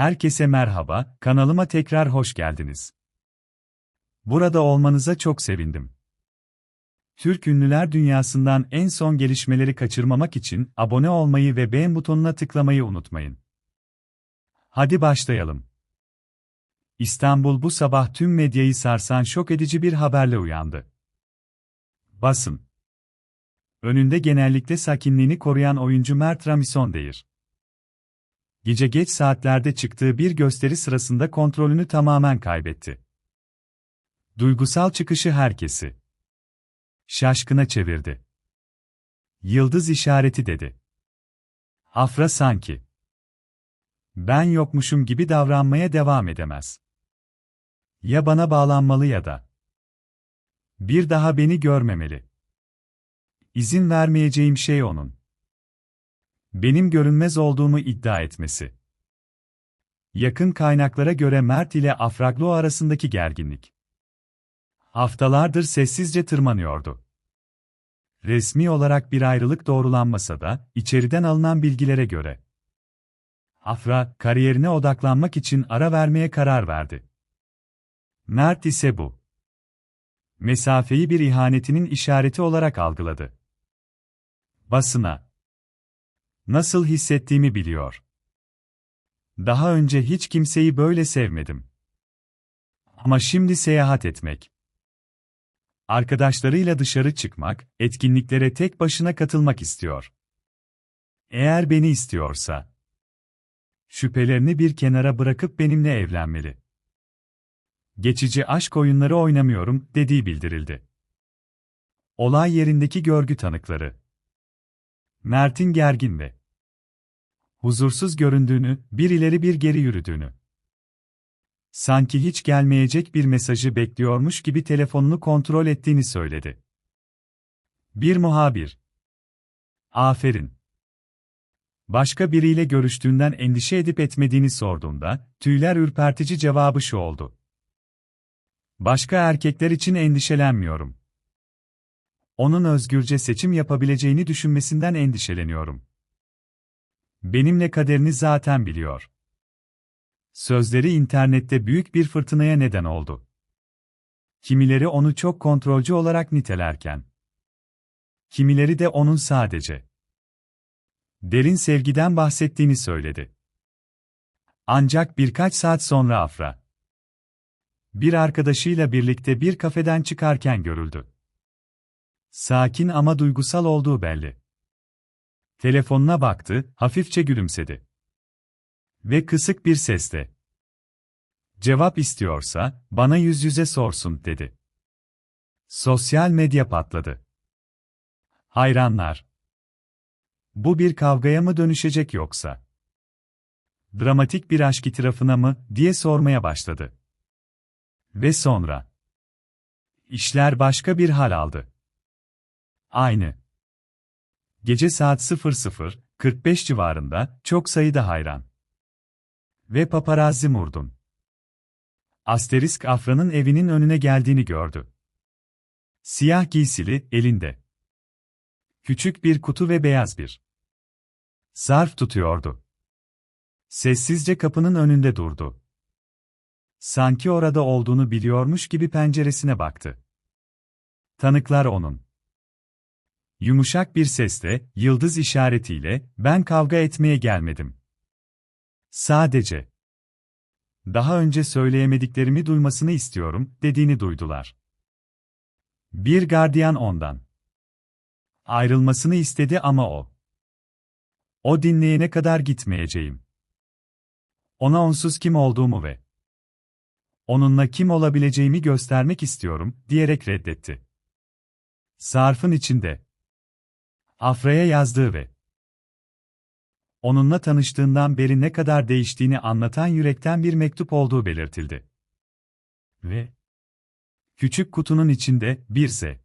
Herkese merhaba, kanalıma tekrar hoş geldiniz. Burada olmanıza çok sevindim. Türk ünlüler dünyasından en son gelişmeleri kaçırmamak için abone olmayı ve beğen butonuna tıklamayı unutmayın. Hadi başlayalım. İstanbul bu sabah tüm medyayı sarsan şok edici bir haberle uyandı. Basın. Önünde genellikle sakinliğini koruyan oyuncu Mert Ramison değil. Gece geç saatlerde çıktığı bir gösteri sırasında kontrolünü tamamen kaybetti. Duygusal çıkışı herkesi şaşkına çevirdi. Yıldız işareti dedi. Afra sanki ben yokmuşum gibi davranmaya devam edemez. Ya bana bağlanmalı ya da bir daha beni görmemeli. İzin vermeyeceğim şey onun benim görünmez olduğumu iddia etmesi. Yakın kaynaklara göre Mert ile Afraglo arasındaki gerginlik haftalardır sessizce tırmanıyordu. Resmi olarak bir ayrılık doğrulanmasa da, içeriden alınan bilgilere göre Afra, kariyerine odaklanmak için ara vermeye karar verdi. Mert ise bu mesafeyi bir ihanetinin işareti olarak algıladı. Basına Nasıl hissettiğimi biliyor. Daha önce hiç kimseyi böyle sevmedim. Ama şimdi seyahat etmek, arkadaşlarıyla dışarı çıkmak, etkinliklere tek başına katılmak istiyor. Eğer beni istiyorsa, şüphelerini bir kenara bırakıp benimle evlenmeli. Geçici aşk oyunları oynamıyorum, dediği bildirildi. Olay yerindeki görgü tanıkları. Mert'in gergin ve huzursuz göründüğünü, bir ileri bir geri yürüdüğünü. Sanki hiç gelmeyecek bir mesajı bekliyormuş gibi telefonunu kontrol ettiğini söyledi. Bir muhabir. Aferin. Başka biriyle görüştüğünden endişe edip etmediğini sorduğunda, tüyler ürpertici cevabı şu oldu. Başka erkekler için endişelenmiyorum. Onun özgürce seçim yapabileceğini düşünmesinden endişeleniyorum. Benimle kaderini zaten biliyor. Sözleri internette büyük bir fırtınaya neden oldu. Kimileri onu çok kontrolcü olarak nitelerken, kimileri de onun sadece derin sevgiden bahsettiğini söyledi. Ancak birkaç saat sonra Afra, bir arkadaşıyla birlikte bir kafeden çıkarken görüldü. Sakin ama duygusal olduğu belli. Telefonuna baktı, hafifçe gülümsedi. Ve kısık bir sesle. Cevap istiyorsa, bana yüz yüze sorsun, dedi. Sosyal medya patladı. Hayranlar. Bu bir kavgaya mı dönüşecek yoksa? Dramatik bir aşk itirafına mı, diye sormaya başladı. Ve sonra. İşler başka bir hal aldı. Aynı. Gece saat 00.45 civarında çok sayıda hayran ve paparazzi murdun. Asterisk Afra'nın evinin önüne geldiğini gördü. Siyah giysili, elinde. Küçük bir kutu ve beyaz bir zarf tutuyordu. Sessizce kapının önünde durdu. Sanki orada olduğunu biliyormuş gibi penceresine baktı. Tanıklar onun Yumuşak bir sesle, yıldız işaretiyle, ben kavga etmeye gelmedim. Sadece. Daha önce söyleyemediklerimi duymasını istiyorum, dediğini duydular. Bir gardiyan ondan. Ayrılmasını istedi ama o. O dinleyene kadar gitmeyeceğim. Ona onsuz kim olduğumu ve onunla kim olabileceğimi göstermek istiyorum, diyerek reddetti. Sarfın içinde. Afra'ya yazdığı ve onunla tanıştığından beri ne kadar değiştiğini anlatan yürekten bir mektup olduğu belirtildi. Ve küçük kutunun içinde bir se